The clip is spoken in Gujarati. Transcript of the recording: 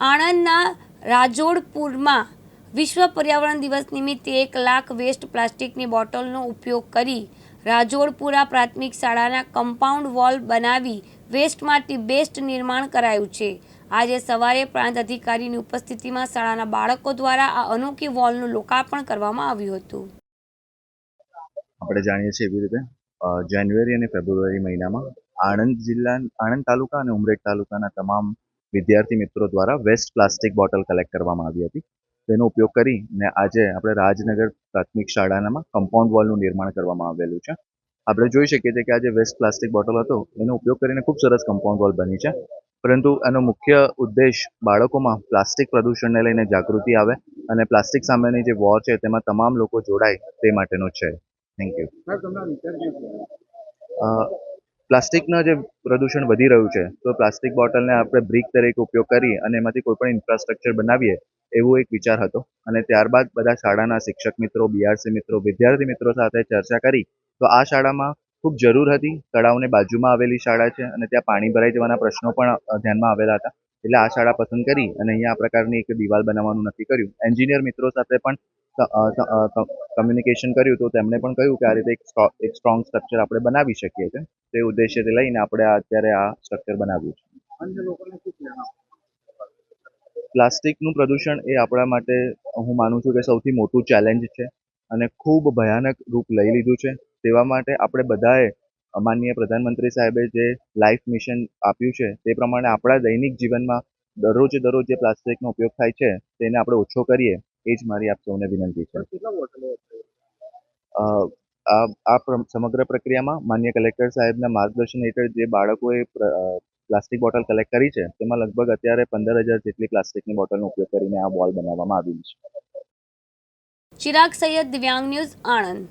આણંદના રાજોડપુરમાં વિશ્વ પર્યાવરણ દિવસ નિમિત્તે એક લાખ વેસ્ટ પ્લાસ્ટિકની બોટલનો ઉપયોગ કરી રાજોડપુરા પ્રાથમિક શાળાના કમ્પાઉન્ડ વોલ બનાવી વેસ્ટમાંથી બેસ્ટ નિર્માણ કરાયું છે. આજે સવારે પ્રાંત અધિકારીની ઉપસ્થિતિમાં શાળાના બાળકો દ્વારા આ અનોખી વોલનું લોકાર્પણ કરવામાં આવ્યું હતું. આપણે જાણીએ છીએ એવી રીતે જાન્યુઆરી અને ફેબ્રુઆરી મહિનામાં આણંદ જિલ્લા, આણંદ તાલુકા અને ઉમરેઠ તાલુકાના તમામ વિદ્યાર્થી મિત્રો દ્વારા વેસ્ટ પ્લાસ્ટિક બોટલ કલેક્ટ કરવામાં આવી હતી. તેનો ઉપયોગ કરીને આજે આપણે રાજનગર પ્રાથમિક શાળાનામાં કમ્પાઉન્ડ વોલનું નિર્માણ કરવામાં આવેલું છે. આપણે જોઈ શકીએ છીએ કે આ જે વેસ્ટ પ્લાસ્ટિક બોટલ હતો એનો ઉપયોગ કરીને ખૂબ સરસ કમ્પાઉન્ડ વોલ બની છે. પરંતુ એનો મુખ્ય ઉદ્દેશ બાળકોમાં પ્લાસ્ટિક પ્રદૂષણને લઈને જાગૃતિ આવે અને પ્લાસ્ટિક સામેની જે વોર છે તેમાં તમામ લોકો જોડાય તે માટેનો છે. થેન્ક યુ પ્લાસ્ટિકનું જે પ્રદૂષણ વધી રહ્યું છે, તો પ્લાસ્ટિક બોટલને આપણે બ્રિક તરીકે ઉપયોગ કરી અને એમાંથી કોઈ પણ ઇન્ફ્રાસ્ટ્રક્ચર બનાવીએ, એવો એક વિચાર હતો. અને ત્યારબાદ બધા શાળાના શિક્ષક મિત્રો બીઆરસી મિત્રો, વિદ્યાર્થી મિત્રો સાથે ચર્ચા કરી. તો આ શાળામાં ખૂબ જરૂર હતી. તળાવની બાજુમાં આવેલી શાળા છે અને ત્યાં પાણી ભરાઈ જવાના પ્રશ્નો પણ ધ્યાનમાં આવેલા હતા. એટલે આ શાળા પસંદ કરી અને અહીંયા આ પ્રકારની એક દિવાલ બનાવવાનું નક્કી કર્યું. એન્જિનિયર મિત્રો સાથે પણ કમ્યુનિકેશન કર્યું તો તેમણે પણ કહ્યું કે આ રીતે એક સ્ટ્રોંગ સ્ટ્રક્ચર આપણે બનાવી શકીએ છીએ. તે ઉદ્દેશ્યથી લઈને આપણે અત્યારે આ સ્ટ્રક્ચર બનાવ્યું છે. પ્લાસ્ટિકનું પ્રદૂષણ એ આપણા માટે હું માનું છું કે સૌથી મોટું ચેલેન્જ છે અને ખૂબ ભયાનક રૂપ લઈ લીધું છે. તેવા માટે આપણે બધાએ, માનનીય પ્રધાનમંત્રી સાહેબે જે લાઈફ મિશન આપ્યું છે તે પ્રમાણે આપણા દૈનિક જીવનમાં દરરોજે દરરોજ જે પ્લાસ્ટિકનો ઉપયોગ થાય છે તેને આપણે ઓછો કરીએ. એ જ મારી આપ સૌને વિનંતી છે. આ આ સમગ્ર પ્રક્રિયામાં માન્ય કલેક્ટર સાહેબના માર્ગદર્શન હેઠળ જે બાળકોએ પ્લાસ્ટિક બોટલ કલેક્ટ કરી છે તેમાં લગભગ અત્યારે પંદર હજાર જેટલી પ્લાસ્ટિકની બોટલનો ઉપયોગ કરીને આ બોલ બનાવવામાં આવેલી છે. ચિરાગ સૈયદ દિવ્યાંગ ન્યૂઝ આણંદ.